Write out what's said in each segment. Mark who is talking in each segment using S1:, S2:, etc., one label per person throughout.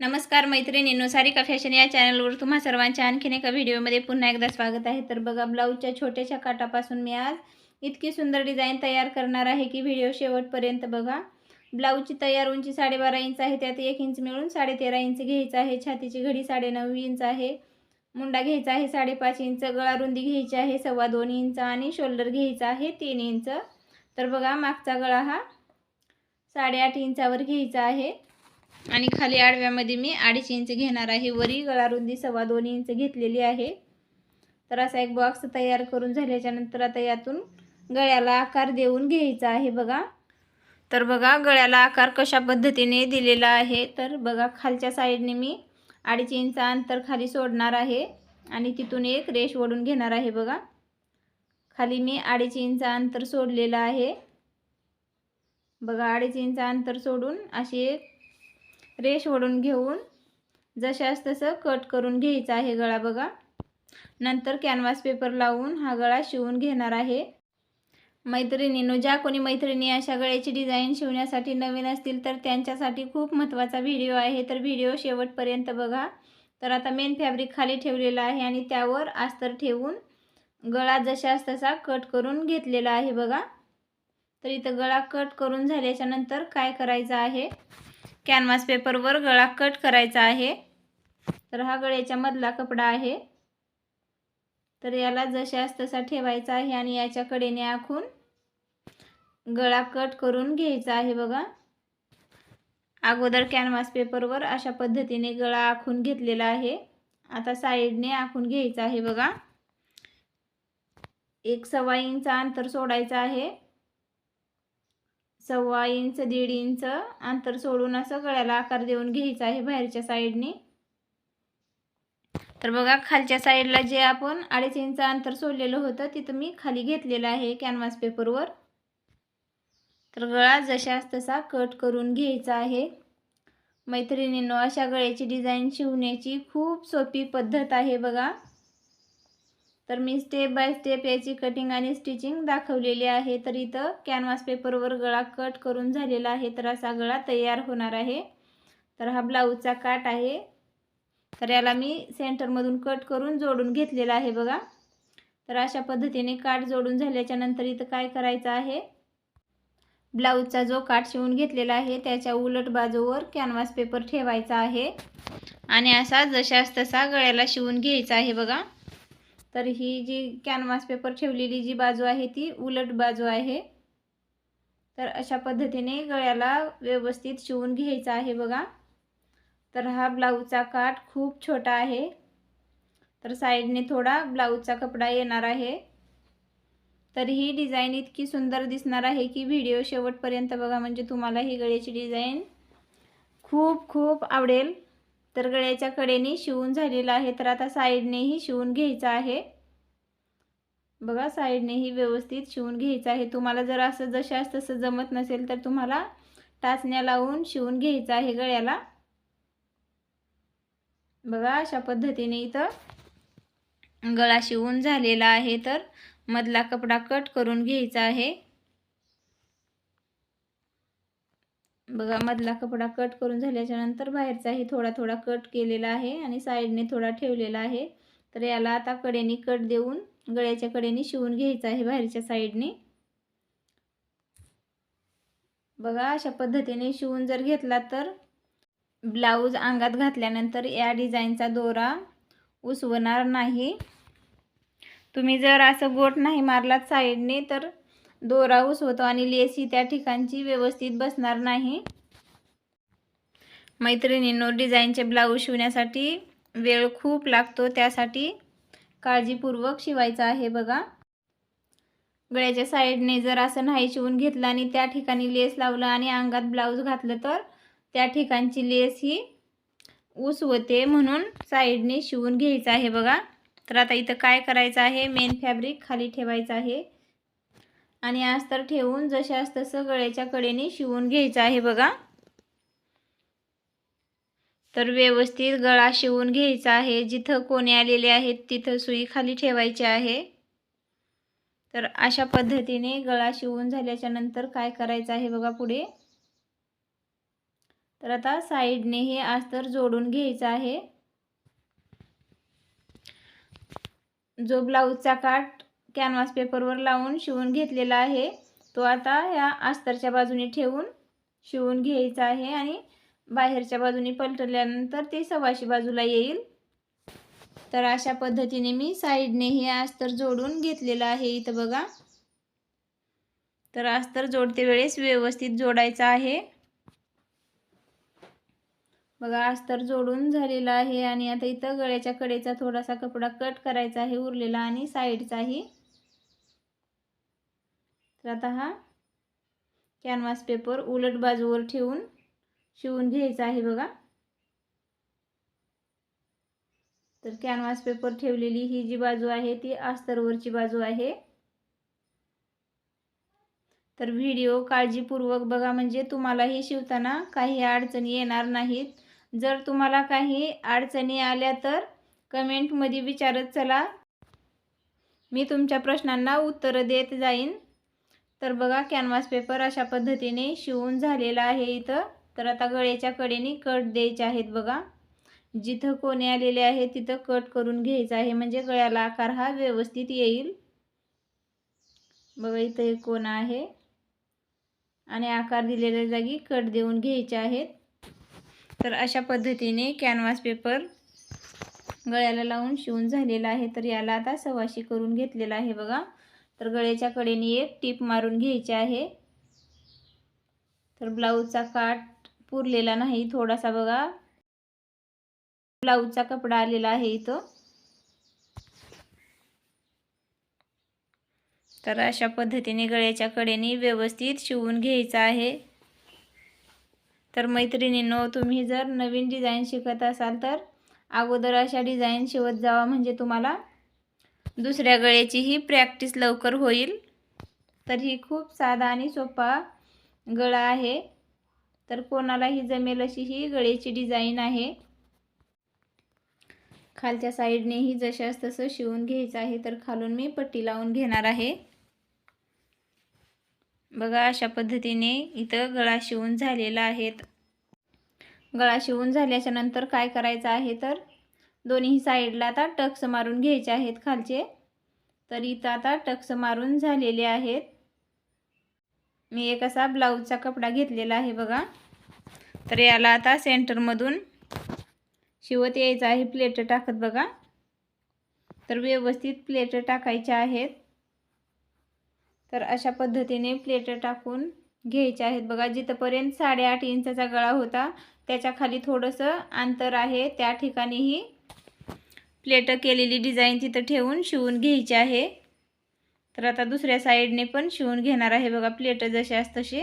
S1: नमस्कार मैत्रिणींनो सारिका फॅशन या चॅनलवर तुम्हा सर्वांच्या आणखीन एका व्हिडिओमध्ये पुन्हा एकदा स्वागत आहे. तर बघा ब्लाऊजच्या छोट्याशा काटापासून मी आज इतकी सुंदर डिझाईन तयार करणार आहे की व्हिडिओ शेवटपर्यंत बघा. ब्लाऊजची तयार उंची साडेबारा इंच आहे त्यात एक इंच मिळून साडेतेरा इंच घ्यायचं आहे. छातीची घडी साडेनऊ इंच आहे मुंडा घ्यायचा आहे साडेपाच इंच गळा रुंदी घ्यायची आहे सव्वा दोन इंच आणि शोल्डर घ्यायचा आहे तीन इंच. तर बघा मागचा गळा हा साडेआठ इंचावर घ्यायचा आहे. आणि खाली आडव्यामध्ये मी अडीच इंच घेणार आहे. वरी गळा रुंदी सव्वा दोन इंच घेतलेली आहे. तर असा एक बॉक्स तयार करून झाल्याच्यानंतर आता यातून गळ्याला आकार देऊन घ्यायचा आहे बघा. तर बघा गळ्याला आकार कशा पद्धतीने दिलेला आहे. तर बघा खालच्या साईडने मी अडीच इंच अंतर खाली सोडणार आहे. आणि तिथून एक रेश ओढून घेणार आहे बघा. खाली मी अडीच इंच अंतर सोडलेलं आहे. बघा अडीच इंच अंतर सोडून अशी एक रेश ओढून घेऊन जशास तसं कट करून घ्यायचं आहे गळा बघा. नंतर कॅनव्हास पेपर लावून हा गळा शिवून घेणार आहे. मैत्रिणींनो ज्या कोणी मैत्रिणी अशा गळ्याची डिझाईन शिवण्यासाठी नवीन असतील तर त्यांच्यासाठी खूप महत्त्वाचा व्हिडिओ आहे. तर व्हिडिओ शेवटपर्यंत बघा. तर आता मेन फॅब्रिक खाली ठेवलेला आहे आणि त्यावर अस्तर ठेवून गळा जशास तसा कट करून घेतलेला आहे बघा. तर इथं गळा कट करून झाल्याच्यानंतर काय करायचं आहे? कॅनव्हास पेपरवर गळा कट करायचा आहे. तर हा गळ्याच्या मधला कपडा आहे. तर याला जशास तसा ठेवायचा आहे आणि याच्या कडेने आखून गळा कट करून घ्यायचा आहे बघा. अगोदर कॅनव्हास पेपरवर अशा पद्धतीने गळा आखून घेतलेला आहे. आता साईडने आखून घ्यायचा आहे बघा. एक सव्वा इंच अंतर सोडायचं आहे. सव्वा इंच दीड इंच अंतर सोडून असं गळ्याला आकार देऊन घ्यायचा आहे बाहेरच्या साईडने. तर बघा खालच्या साईडला जे आपण अडीच इंच अंतर सोडलेलं होतं तिथं मी खाली घेतलेलं आहे कॅनव्हास पेपरवर तर गळा जशास तसा कट करून घ्यायचा आहे. मैत्रिणींनो अशा गळ्याची डिझाईन शिवण्याची खूप सोपी पद्धत आहे बघा. तर मी स्टेप बाय स्टेप याची कटिंग आणि स्टिचिंग दाखवलेली आहे. तर इथं कॅनव्हास पेपरवर गळा कट करून झालेला आहे. तर असा गळा तयार होणार आहे. तर हा ब्लाऊजचा काट आहे. तर याला मी सेंटरमधून कट करून जोडून घेतलेला आहे बघा. तर अशा पद्धतीने काठ जोडून झाल्याच्यानंतर इथं काय करायचं आहे? ब्लाऊजचा जो काठ शिवून घेतलेला आहे त्याच्या उलट बाजूवर कॅनव्हास पेपर ठेवायचा आहे. आणि असा जशास तसा गळ्याला शिवून घ्यायचा आहे बघा. तर ही जी कॅनव्हास पेपर ठेवलेली जी बाजू आहे ती उलट बाजू आहे. तर अशा पद्धतीने गळ्याला व्यवस्थित शिवून घ्यायचा आहे बघा. तर हा ब्लाऊजचा काठ खूप छोटा आहे. तर साईडने थोडा ब्लाऊजचा कपडा येणार आहे. तर ही डिझाईन इतकी सुंदर दिसणार आहे की व्हिडिओ शेवटपर्यंत बघा म्हणजे तुम्हाला ही गळ्याची डिझाईन खूप खूप आवडेल. तर गळ्याच्या कडेने शिवून झालेलं आहे. तर आता साईडनेही शिवून घ्यायचं आहे. बघा साईडनेही व्यवस्थित शिवून घ्यायचं आहे. तुम्हाला जर असं जशास तसं जमत नसेल तर तुम्हाला टाचण्या लावून शिवून घ्यायचं आहे गळ्याला. बघा अशा पद्धतीने इथं गळा शिवून झालेला आहे. तर मधला कपडा कट करून घ्यायचा आहे. बघा मधला कपडा कट करून झाल्याच्यानंतर बाहेरचाही थोडा थोडा कट केलेला आहे आणि साईडने थोडा ठेवलेला आहे. तर याला आता कडेने कट देऊन गळ्याच्या कडेने शिवून घ्यायचं आहे बाहेरच्या साईडने बघा अशा पद्धतीने शिवून जर घेतला तर ब्लाऊज अंगात घातल्यानंतर या डिझाईनचा दोरा उसवणार नाही. तुम्ही जर असं गोट नाही मारलात साईडने तर दोरा होतो आणि लेस ही त्या ठिकाणची व्यवस्थित बसणार नाही. मैत्रिणींनो डिझाईनचे ब्लाऊज शिवण्यासाठी वेळ खूप लागतो त्यासाठी काळजीपूर्वक शिवायचं आहे बघा. गळ्याच्या साईडने जर असं नाही शिवून घेतलं आणि त्या ठिकाणी लेस लावलं आणि अंगात ब्लाऊज घातलं तर त्या ठिकाणची लेस ही उसवते म्हणून साईडने शिवून घ्यायचं आहे बघा. तर आता इथं काय करायचं आहे? मेन फॅब्रिक खाली ठेवायचं आहे. आणि अस्तर ठेवून जशास तसं गळ्याच्या कडेने शिवून घ्यायचं आहे बघा. तर व्यवस्थित गळा शिवून घ्यायचा आहे. जिथं कोणी आलेले आहेत तिथं सुई खाली ठेवायची आहे. तर अशा पद्धतीने गळा शिवून झाल्याच्यानंतर काय करायचं आहे बघा पुढे. तर आता साईडने हे अस्तर जोडून घ्यायचं आहे. जो ब्लाऊजचा काठ कॅनव्हास पेपरवर लावून शिवून घेतलेला आहे. तो आता ह्या अस्तरच्या बाजूने ठेवून शिवून घ्यायचा आहे आणि बाहेरच्या बाजूने पलटल्यानंतर ते सव्वाशी बाजूला येईल. तर अशा पद्धतीने मी साईडने हे अस्तर जोडून घेतलेलं आहे इथं बघा. तर अस्तर जोडते वेळेस व्यवस्थित जोडायचं आहे. बघा अस्तर जोडून झालेला आहे आणि आता इथं गळ्याच्या कडेचा थोडासा कपडा कट करायचा आहे उरलेला आणि साईडचाही. तर आता हा कॅनव्हास पेपर उलट बाजूवर ठेवून शिवून घ्यायचा आहे बघा. तर कॅनव्हास पेपर ठेवलेली ही जी बाजू आहे ती अस्तरवरची बाजू आहे. तर व्हिडिओ काळजीपूर्वक बघा म्हणजे तुम्हालाही शिवताना काही अडचणी येणार नाहीत. जर तुम्हाला काही अडचणी आल्या तर कमेंटमध्ये विचारत चला. मी तुमच्या प्रश्नांना उत्तरं देत जाईन. तर बघा कॅनव्हास पेपर अशा पद्धतीने शिवून झालेला आहे इथं. तर आता गळ्याच्या कडेने कट द्यायचे आहेत बघा. जिथं कोणे आलेले आहे तिथं कट करून घ्यायचं आहे. म्हणजे गळ्याला आकार हा व्यवस्थित येईल. बघा इथं एक कोण आहे? आणि आकार दिलेल्या जागी कट देऊन घ्यायचे आहेत. तर अशा पद्धतीने कॅनव्हास पेपर गळ्याला लावून शिवून झालेला आहे. तर याला आता सवाशी करून घेतलेला आहे बघा. तर गळ्याच्या कडेने एक टीप मारून घ्यायची आहे. तर ब्लाऊजचा काठ पुरलेला नाही थोडासा बघा. ब्लाऊजचा कपडा आलेला आहे इथं. तर अशा पद्धतीने गळ्याच्या कडेने व्यवस्थित शिवून घ्यायचं आहे. तर मैत्रिणींनो तुम्ही जर नवीन डिझाईन शिकत असाल तर अगोदर अशा डिझाईन शिवत जावा म्हणजे तुम्हाला दुसऱ्या गळ्याचीही प्रॅक्टिस लवकर होईल. तर ही खूप साधा आणि सोपा गळा आहे. तर कोणालाही जमेल अशी ही गळ्याची डिझाईन आहे. खालच्या साईडनेही जशास तसं शिवून घ्यायचं आहे. तर खालून मी पट्टी लावून घेणार आहे. बघा अशा पद्धतीने इथं गळा शिवून झालेला आहे. गळा शिवून झाल्याच्यानंतर काय करायचं आहे तर दोन्ही साईडला आता टक्स मारून घ्यायचे आहेत खालचे. तर इथं आता टक्स मारून झालेले आहेत. मी एक असा ब्लाऊजचा कपडा घेतलेला आहे बघा. तर याला आता सेंटरमधून शिवत यायचं आहे प्लेट टाकत बघा. तर व्यवस्थित प्लेट टाकायच्या आहेत. तर अशा पद्धतीने प्लेट टाकून घ्यायचे आहेत बघा. जिथंपर्यंत साडेआठ इंचाचा गळा होता त्याच्याखाली थोडंसं अंतर आहे. त्या ठिकाणीही प्लेट केलेली डिझाईन तिथं ठेवून शिवून घ्यायची आहे. तर आता दुसऱ्या साईडने पण शिवून घेणार आहे बघा प्लेट जसे तसे.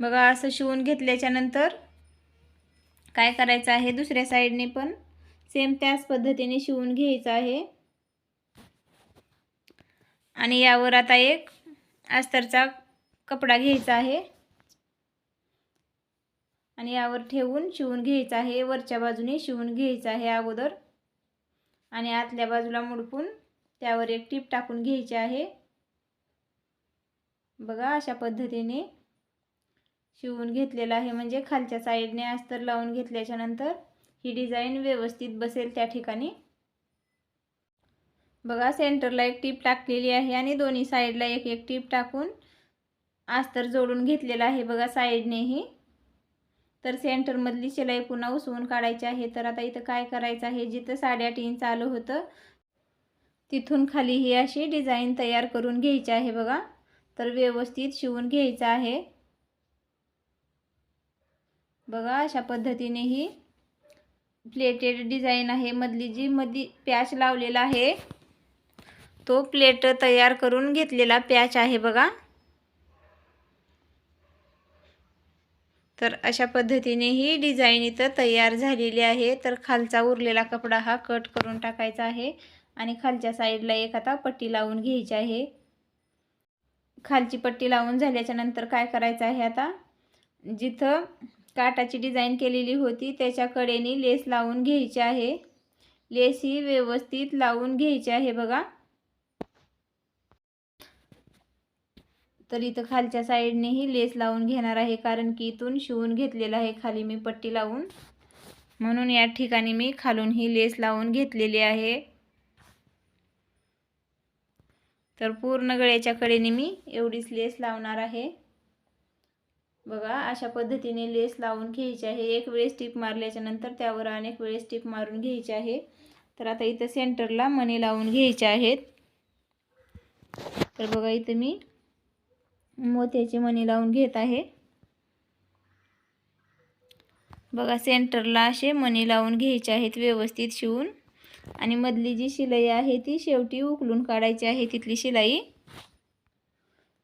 S1: बघा असं शिवून घेतल्याच्या नंतर काय करायचं आहे दुसऱ्या साईडने पण सेम त्याच पद्धतीने शिवून घ्यायचं आहे. आणि यावर आता एक अस्तरचा कपडा घ्यायचा आहे. आणि यावर ठेवून शिवून घ्यायचं आहे. वरच्या बाजूने शिवून घ्यायचं आहे अगोदर. आणि आतल्या बाजूला मुडपून त्यावर एक टीप टाकून घ्यायची आहे. बघा अशा पद्धतीने शिवून घेतलेलं आहे. म्हणजे खालच्या साईडने अस्तर लावून घेतल्याच्या नंतर ही डिझाईन व्यवस्थित बसेल त्या ठिकाणी. बघा सेंटरला एक टीप टाकलेली आहे आणि दोन्ही साईडला एक एक टीप टाकून अस्तर जोडून घेतलेलं आहे. बघा साईडनेही. तर सेंटरमधली शिलाई पुन्हा उसवून काढायची आहे. तर आता इथं काय करायचं आहे? जिथं साडेआठ इंच आलं होतं तिथून खाली ही अशी डिझाईन तयार करून घ्यायची आहे बघा. तर व्यवस्थित शिवून घ्यायचं आहे. बघा अशा पद्धतीने ही प्लेटेड डिझाईन आहे. मधली जी मधी पॅच लावलेला आहे तो प्लेट तयार करून घेतलेला पॅच आहे बघा. तर अशा पद्धतीने ही डिझाईन इथं तयार झालेली आहे. तर खालचा उरलेला कपडा हा कट करून टाकायचा आहे आणि खालच्या साईडला एक आता पट्टी लावून घ्यायची आहे. खालची पट्टी लावून झाल्याच्यानंतर काय करायचं आहे आता? जिथं काटाची डिझाईन केलेली होती त्याच्या कडेने लेस लावून घ्यायची आहे. लेस ही व्यवस्थित लावून घ्यायची आहे बघा. तर इथं खालच्या साईडनेही लेस लावून घेणार आहे कारण की इथून शिवून घेतलेलं आहे खाली मी पट्टी लावून. म्हणून या ठिकाणी मी खालून ही लेस लावून घेतलेली आहे. तर पूर्ण गळ्याच्या कडेने मी एवढीच लेस लावणार आहे. बघा अशा पद्धतीने लेस लावून घ्यायची आहे. एक वेळेस टिप मारल्याच्या नंतर त्यावर अनेक वेळेस टिप मारून घ्यायची आहे. तर आता इथं सेंटरला मणी लावून घ्यायचे आहेत. तर बघा इथं मी मोत्याची मणी लावून घेत आहे. बघा सेंटरला असे मणी लावून घ्यायचे आहेत व्यवस्थित शिवून. आणि मधली जी शिलाई आहे ती शेवटी उकलून काढायची आहे तिथली शिलाई.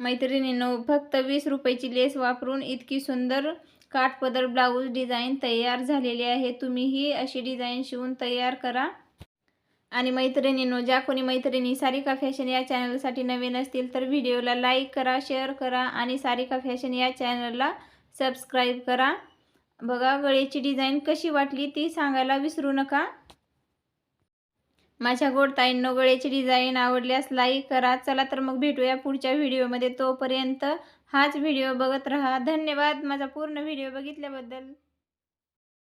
S1: मैत्रिणींनो फक्त वीस रुपयाची लेस वापरून इतकी सुंदर काठपदर ब्लाऊज डिझाईन तयार झालेली आहे. तुम्हीही अशी डिझाईन शिवून तयार करा. आणि मैत्रिणींनो ज्या कोणी मैत्रिणी सारिका फॅशन या चॅनलसाठी नवीन असतील तर व्हिडिओला लाईक करा शेअर करा आणि सारिका फॅशन या चॅनलला सबस्क्राईब करा. बघा गळ्याची डिझाईन कशी वाटली ती सांगायला विसरू नका. माझ्या गोडताईंनो गळ्याची डिझाईन आवडल्यास लाईक करा. चला तर मग भेटूया पुढच्या व्हिडिओमध्ये. तोपर्यंत हाच व्हिडिओ बघत राहा. धन्यवाद. माझा पूर्ण व्हिडिओ बघितल्याबद्दल.